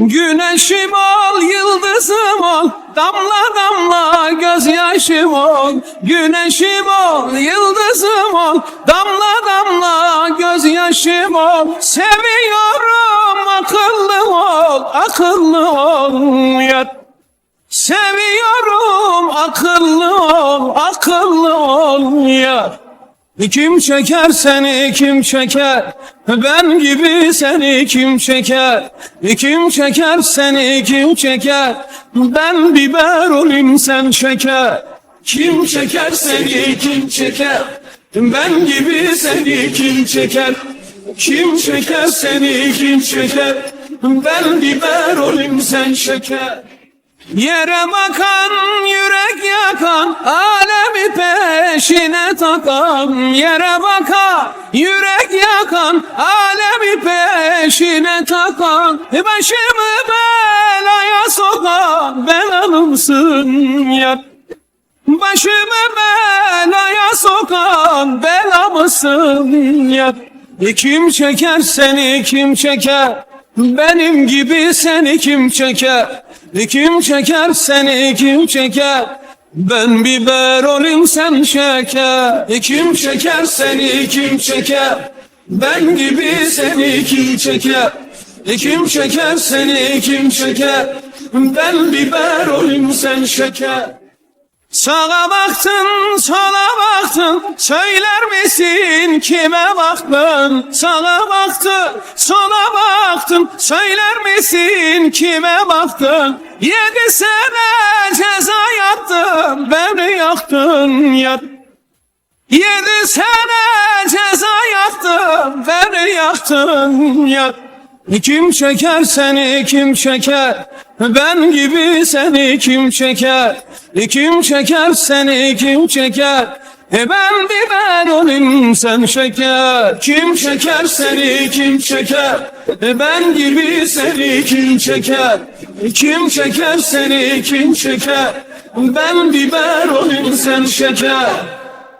Güneşim ol, yıldızım ol, damla damla gözyaşım ol. Güneşim ol, yıldızım ol, damla damla gözyaşım ol. Seviyorum akıllı ol, akıllı ol yar. Seviyorum akıllı ol, akıllı ol yar. Kim çeker seni kim çeker Ben gibi seni kim çeker? Kim çeker seni kim çeker? Ben biber olayım sen şeker. Kim çeker seni kim çeker? Ben gibi seni kim çeker? Kim çeker seni kim çeker? Ben biber olayım sen şeker. Yere bakan, yürek yakan, alemi peşine takan. Yere bakan, yürek yakan, alemi peşine takan. Başımı belaya sokan, belalımsın yar. Başımı belaya sokan, belamısın yar. Kim çeker seni kim çeker? Benim gibi seni kim çeker? Kim çeker seni kim çeker? Ben biber olayım sen şeker. Kim çeker seni kim çeker? Ben gibi seni kim çeker? Kim çeker seni kim çeker? Ben biber olayım sen şeker. Sağa baktın, sola baktın, söyler misin kime baktın? Sağa baktın, sola baktın, söyler misin kime baktın? Yedi sene ceza yattım, beni yaktın yat. Yedi sene ceza yattım, beni yaktın yat. Kim çeker seni kim çeker? Ben gibi seni kim çeker? Kim çeker seni kim çeker? E ben biber olayım sen şeker Kim çeker seni kim çeker e ben gibi seni kim çeker Kim çeker seni kim çeker Ben biber olayım sen şeker